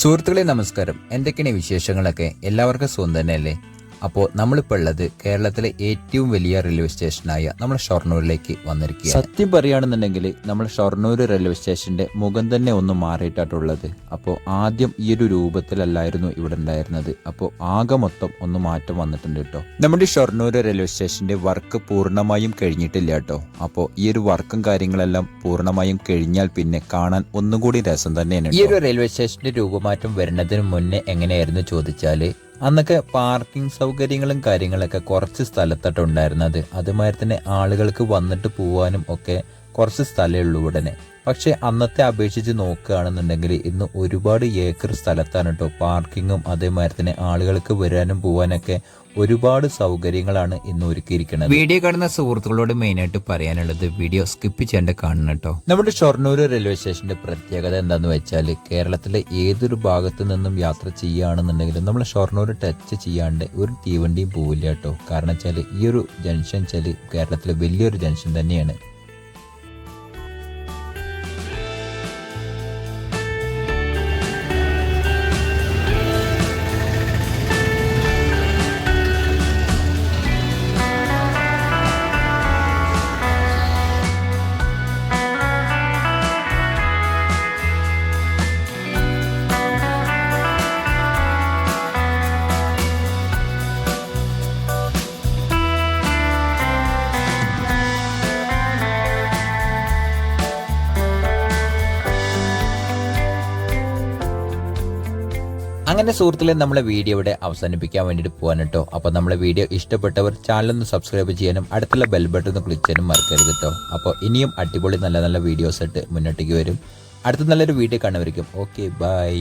സുഹൃത്തുക്കളെ നമസ്കാരം. എന്തൊക്കെയാണ് വിശേഷങ്ങളൊക്കെ? എല്ലാവർക്കും സുഖം തന്നെയല്ലേ? അപ്പോൾ നമ്മളിപ്പോൾ ഉള്ളത് കേരളത്തിലെ ഏറ്റവും വലിയ റെയിൽവേ സ്റ്റേഷനായ നമ്മുടെ ഷൊർണൂരിലേക്ക് വന്നിരിക്കുക സത്യം പറയുകയാണെന്നുണ്ടെങ്കിൽ നമ്മുടെ ഷൊർണൂർ റെയിൽവേ സ്റ്റേഷന്റെ മുഖം തന്നെ ഒന്ന് മാറിയിട്ടാട്ടുള്ളത് അപ്പോൾ ആദ്യം ഈ ഒരു രൂപത്തിലല്ലായിരുന്നു ഇവിടെ ഉണ്ടായിരുന്നത്. അപ്പോൾ ആകെ മൊത്തം ഒന്ന് മാറ്റം വന്നിട്ടുണ്ട് കേട്ടോ. നമ്മുടെ ഷൊർണൂർ റെയിൽവേ സ്റ്റേഷന്റെ വർക്ക് പൂർണമായും കഴിഞ്ഞിട്ടില്ല കേട്ടോ. അപ്പോൾ ഈ ഒരു വർക്കും കാര്യങ്ങളെല്ലാം പൂർണമായും കഴിഞ്ഞാൽ പിന്നെ കാണാൻ ഒന്നുകൂടി രസം തന്നെയാണ് ഈ ഒരു റെയിൽവേ സ്റ്റേഷന്റെ രൂപമാറ്റം വരുന്നതിന് മുന്നേ എങ്ങനെയായിരുന്നു ചോദിച്ചാൽ അന്നൊക്കെ പാർക്കിംഗ് സൗകര്യങ്ങളും കാര്യങ്ങളൊക്കെ കുറച്ച് സ്ഥലത്തോട്ട് ഉണ്ടായിരുന്നത് അതുമാതിരി തന്നെ ആളുകൾക്ക് വന്നിട്ട് പോവാനും ഒക്കെ കുറച്ച് സ്ഥലമേ ഉള്ളൂ ഉടനെ പക്ഷെ അന്നത്തെ അപേക്ഷിച്ച് നോക്കുകയാണെന്നുണ്ടെങ്കിൽ ഇന്ന് ഒരുപാട് ഏക്കർ സ്ഥലത്താണ് കേട്ടോ പാർക്കിങ്ങും അതേമാതിരി തന്നെ ആളുകൾക്ക് വരാനും പോവാനൊക്കെ ഒരുപാട് സൗകര്യങ്ങളാണ് ഇന്ന് ഒരുക്കിയിരിക്കുന്നത്. വീഡിയോ കാണുന്ന സുഹൃത്തുക്കളോട് മെയിനായിട്ട് പറയാനുള്ളത് വീഡിയോ സ്കിപ്പ് ചെയ്യേണ്ട കാണണം കേട്ടോ നമ്മുടെ ഷൊർണൂർ റെയിൽവേ സ്റ്റേഷന്റെ പ്രത്യേകത എന്താന്ന് വെച്ചാൽ കേരളത്തിലെ ഏതൊരു ഭാഗത്തു നിന്നും യാത്ര ചെയ്യുകയാണെന്നുണ്ടെങ്കിലും നമ്മൾ ഷൊർണൂർ ടച്ച് ചെയ്യാണ്ട് ഒരു തീവണ്ടിയും പോവില്ല കേട്ടോ കാരണം വെച്ചാൽ ഈ ഒരു ജംഗ്ഷൻ വെച്ചാൽ കേരളത്തിലെ വലിയൊരു ജംഗ്ഷൻ തന്നെയാണ്. അങ്ങനെ സുഹൃത്തുക്കളെ നമ്മളെ വീഡിയോ ഇവിടെ അവസാനിപ്പിക്കാൻ വേണ്ടിയിട്ട് പോകാൻ കേട്ടോ. അപ്പോൾ നമ്മളെ വീഡിയോ ഇഷ്ടപ്പെട്ടവർ ചാനൽ ഒന്ന് സബ്സ്ക്രൈബ് ചെയ്യാനും അടുത്തുള്ള ബെൽ ബട്ടൺ ഒന്ന് ക്ലിക്ക് ചെയ്യാനും മറക്കരുത് കേട്ടോ. അപ്പോൾ ഇനിയും അടിപൊളി നല്ല നല്ല വീഡിയോസ് ആയിട്ട് മുന്നോട്ടേക്ക് വരും. അടുത്ത നല്ലൊരു വീഡിയോ കാണുമായിരിക്കും ഓക്കെ ബൈ